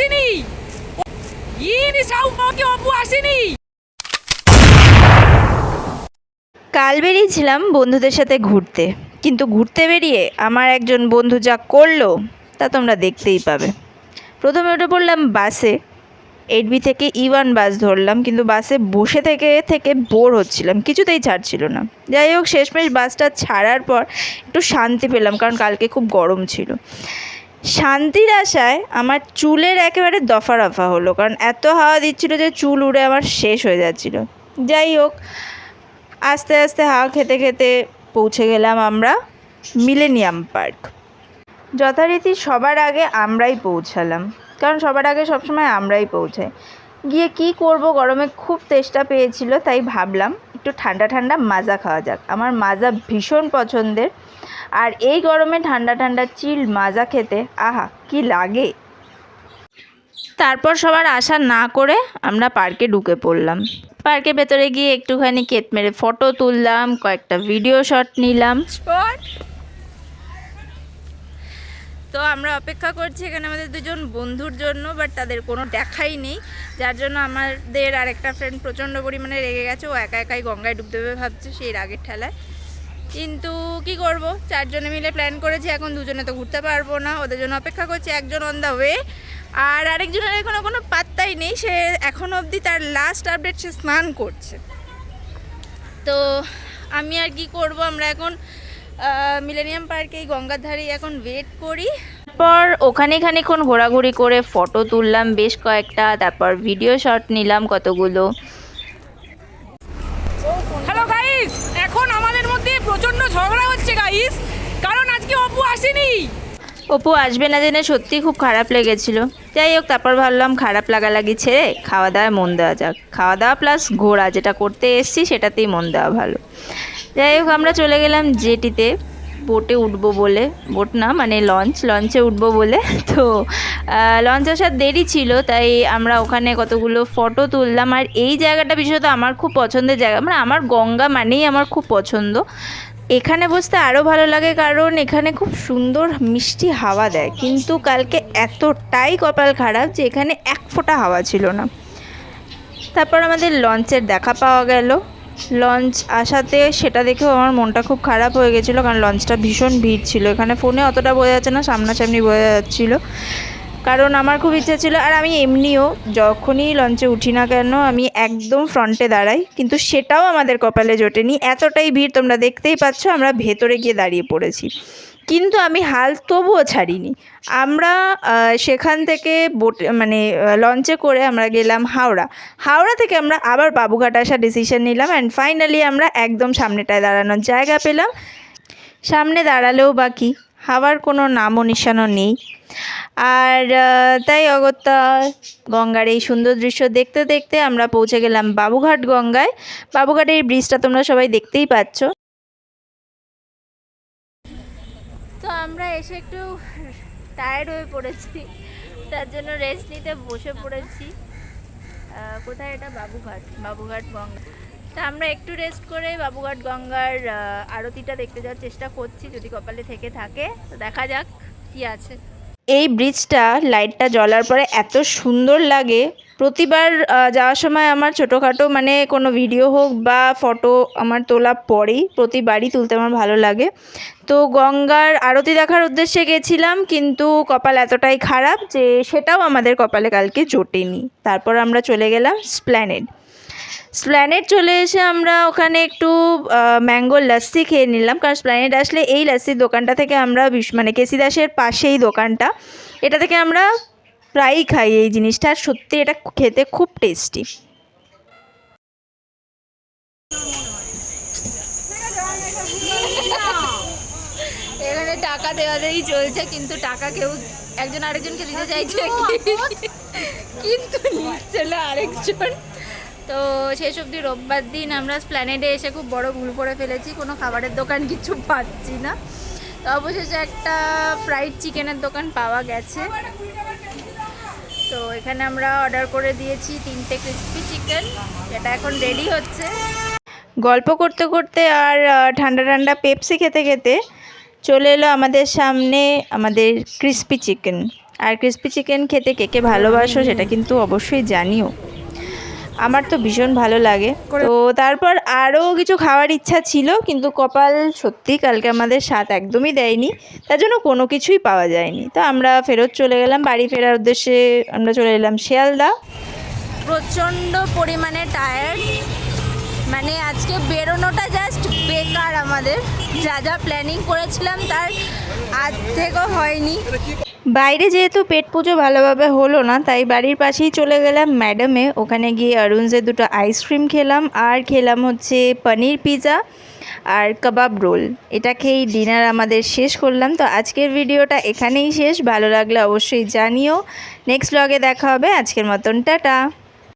আসেনি। ইনি সাউকে অপু আসেনি। কাল বেরিয়েছিলাম বন্ধুদের সাথে ঘুরতে, কিন্তু ঘুরতে বেরিয়ে আমার একজন বন্ধু যা করল, তা তোমরা দেখতেই পাবে। প্রথমে উঠে পড়লাম বাসে। এইট বি থেকে ই ওয়ান বাস ধরলাম, কিন্তু বাসে বসে থেকে থেকে বোর হচ্ছিলাম, কিছুতেই ছাড়ছিল না। যাই হোক, শেষমেশ বাসটা ছাড়ার পর একটু শান্তি পেলাম, কারণ কালকে খুব গরম ছিল। শান্তির আশায় আমার চুলের একেবারে দফা রফা হলো, কারণ এত হাওয়া দিচ্ছিল যে চুল উড়ে আমার শেষ হয়ে যাচ্ছিল। যাই হোক, আস্তে আস্তে হাওয়া খেতে খেতে পৌঁছে গেলাম আমরা মিলেনিয়াম পার্ক যথারীতি সবার আগে আমরাই পৌঁছালাম, কারণ সবার আগে সবসময় আমরাই পৌঁছাই। গিয়ে কি করব, গরমে খুব তেষ্টা পেয়েছিল, তাই ভাবলাম একটু ঠান্ডা ঠান্ডা মাজা খাওয়া যাক। আমার মাজা ভীষণ পছন্দের। আর এই গরমে ঠান্ডা ঠান্ডা চিল মাজা খেতে, আহা, কি লাগে। তারপর সবার আশা না করে আমরা পার্কে ঢুকে পড়লাম। পার্কের ভেতরে গিয়ে একটুখানি কেত মেরে ফটো তুললাম, কয়েকটা ভিডিও শট নিলাম। তো আমরা অপেক্ষা করছি এখানে আমাদের দুজন বন্ধুর জন্য বাট তাদের কোনো দেখাই নেই। যার জন্য আমাদের আরেকটা ফ্রেন্ড প্রচণ্ড পরিমাণে রেগে গেছে। ও একা একাই গঙ্গায় ডুব দেবে ভাবছে সেই রাগের ঠেলায়। কিন্তু কি করব? চারজনে মিলে প্ল্যান করেছি, এখন দুজনে তো ঘুরতে পারব না। ওদের জন্য অপেক্ষা করছি একজন অন দ্য ওয়ে আর আরেকজনের এখনও কোনো পাত্তাই নেই। সে এখনও অবধি তার লাস্ট আপডেট সে স্নান করছে। তো আমি আর কি করব? আমরা এখন মিলেনিয়াম পার্কে এই গঙ্গার ধারে এখন ওয়েট করি। তারপর ওখানে খানিক্ষণ ঘোরাঘুরি করে ফটো তুললাম বেশ কয়েকটা তারপর ভিডিও শট নিলাম কতগুলো। হ্যালো গাইস এখন আমাদের মধ্যে প্রচণ্ড ঝগড়া হচ্ছে গাইস কারণ আজকে অপু আসেনি। অপু আসবে না জেনে সত্যি খুব খারাপ লেগেছিল। যাই হোক তারপর ভাবলাম খারাপ লাগা লাগালাগি ছেড়ে খাওয়া দাওয়ায় মন দেওয়া যাক। খাওয়া দাওয়া প্লাস ঘোরা যেটা করতে এসছি সেটাতেই মন দেওয়া ভালো। যাই হোক, আমরা চলে গেলাম জেটিতে। বোটে উঠবো বলে। বোট না মানে লঞ্চ। লঞ্চে উঠবো বলে। তো লঞ্চ আসার দেরি ছিল, তাই আমরা ওখানে কতগুলো ফটো তুললাম। আর এই জায়গাটা বিশেষত আমার খুব পছন্দের জায়গা। মানে আমার গঙ্গা মানেই আমার খুব পছন্দ। এখানে বসতে আরও ভালো লাগে, কারণ এখানে খুব সুন্দর মিষ্টি হাওয়া দেয়। কিন্তু কালকে এতটাই কপাল খারাপ যে এখানে এক ফোঁটা হাওয়া ছিল না। তারপর আমাদের লঞ্চের দেখা পাওয়া গেল। লঞ্চ আসাতে সেটা দেখেও আমার মনটা খুব খারাপ হয়ে গেছিল, কারণ লঞ্চটা ভীষণ ভিড় ছিল। এখানে ফোনে অতটা বোঝা যাচ্ছে না, সামনাসামনি বোঝা যাচ্ছিল। কারণ আমার খুব ইচ্ছা ছিল, আর আমি এমনিও যখনই লঞ্চে উঠি না কেন, আমি একদম ফ্রন্টে দাঁড়াই, কিন্তু সেটাও আমাদের কপালে জোটেনি। এতটাই ভিড় তোমরা দেখতেই পাচ্ছ, আমরা ভেতরে গিয়ে দাঁড়িয়ে পড়েছি। কিন্তু আমি হাল তবুও ছাড়িনি। আমরা সেখান থেকে বোট মানে লঞ্চে করে আমরা গেলাম হাওড়া। হাওড়া থেকে আমরা আবার বাবুঘাট আসার ডিসিশন নিলাম অ্যান্ড ফাইনালি আমরা একদম সামনেটায় দাঁড়ানোর জায়গা পেলাম। সামনে দাঁড়ালেও বাকি হাওয়ার কোনো নামও নিশানও নেই। আর তাই অগত্যা গঙ্গার এই সুন্দর দৃশ্য দেখতে দেখতে আমরা পৌঁছে গেলাম বাবুঘাট গঙ্গায়। বাবুঘাটের এই ব্রিজটা তোমরা সবাই দেখতেই পাচ্ছ তো আমরা এসে একটু টায়ার্ড হয়ে পড়েছি, তার জন্য রেস্ট নিতে বসে পড়েছি। কোথায় এটা? বাবুঘাট বাবুঘাট গঙ্গা। তা আমরা একটু রেস্ট করে বাবুঘাট গঙ্গার আরতিটা দেখতে যাওয়ার চেষ্টা করছি, যদি কপালে থেকে থাকে। তো দেখা যাক কি আছে। এই ব্রিজটা লাইটটা জ্বলার পরে এত সুন্দর লাগে। প্রতিবার যাওয়ার সময় আমার ছোটোখাটো মানে কোনো ভিডিও হোক বা ফটো আমার তোলা পরেই প্রতিবারই তুলতে আমার ভালো লাগে। তো গঙ্গার আরতি দেখার উদ্দেশ্যে গেছিলাম, কিন্তু কপাল এতটাই খারাপ যে সেটাও আমাদের কপালে কালকে জোটেনি। তারপর আমরা চলে গেলাম স্প্ল্যানেড স্প্ল্যানেড চলে এসে আমরা ওখানে একটু ম্যাঙ্গো লাস্সি খেয়ে নিলাম। কারণ স্প্ল্যানেড আসলে এই লাস্সির দোকানটা থেকে আমরা বিশ- মানে কেসি দাসের পাশেই দোকানটা। এটা থেকে আমরা প্রায়ই খাই এই জিনিসটা। আর সত্যি এটা খেতে খুব টেস্টি। এখানে টাকা দেওয়া দেওয়াই চলছে কিন্তু টাকা কেউ একজন আরেকজনকে দিতে চাইছে কিন্তু নিচ্ছে না আরেকজন। তো শেষ অবধি রোববার দিন আমরা প্ল্যানেডে এসে খুব বড় ভুল করে ফেলেছি, কোনো খাবারের দোকান কিছু পাচ্ছি না। তো অবশেষে একটা ফ্রাইড চিকেনের দোকান পাওয়া গেছে। তো এখানে আমরা অর্ডার করে দিয়েছি তিনটে ক্রিস্পি চিকেন যেটা এখন রেডি হচ্ছে। গল্প করতে করতে আর ঠান্ডা ঠান্ডা পেপসি খেতে খেতে চলে এলো আমাদের সামনে আমাদের ক্রিস্পি চিকেন আর ক্রিস্পি চিকেন খেতে কে কে ভালোবাসো সেটা কিন্তু অবশ্যই জানিও। আমার তো ভীষণ ভালো লাগে। তো তারপর আরও কিছু খাওয়ার ইচ্ছা ছিল কিন্তু কপাল সত্যি কালকে আমাদের স্বাদ একদমই দেয়নি। তার জন্য কোনো কিছুই পাওয়া যায়নি। তো আমরা ফেরত চলে গেলাম বাড়ি ফেরার উদ্দেশ্যে আমরা চলে এলাম শিয়ালদা। প্রচণ্ড পরিমাণে টায়ার্ড মানে আজকে বেরোনোটা জাস্ট বেকার আমাদের। যা যা প্ল্যানিং করেছিলাম তার আজ থেকেও হয়নি। বাইরে যেহেতু পেট পুজো ভালোভাবে হলো না, তাই বাড়ির পাশেই চলে গেলাম ম্যাডামে। ওখানে গিয়ে অরুণজে দুটো আইসক্রিম খেলাম, আর খেলাম হচ্ছে পনির পিজা আর কাবাব রোল এটা খেয়েই ডিনার আমাদের শেষ করলাম। তো আজকের ভিডিওটা এখানেই শেষ। ভালো লাগলে অবশ্যই জানিও। নেক্সট ব্লগে দেখা হবে। আজকের মতন টাটা।